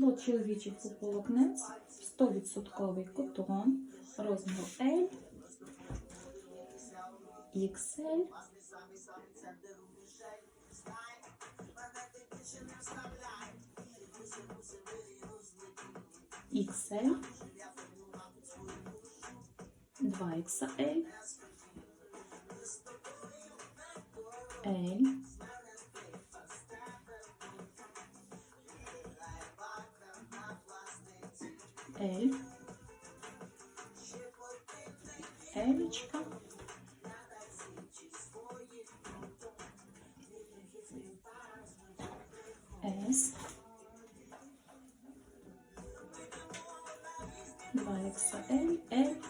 Лот чоловічих полотнець, 100% котон, розмір L, XL, XL, 2XL, L, L, Елечка, С, 2XL, L,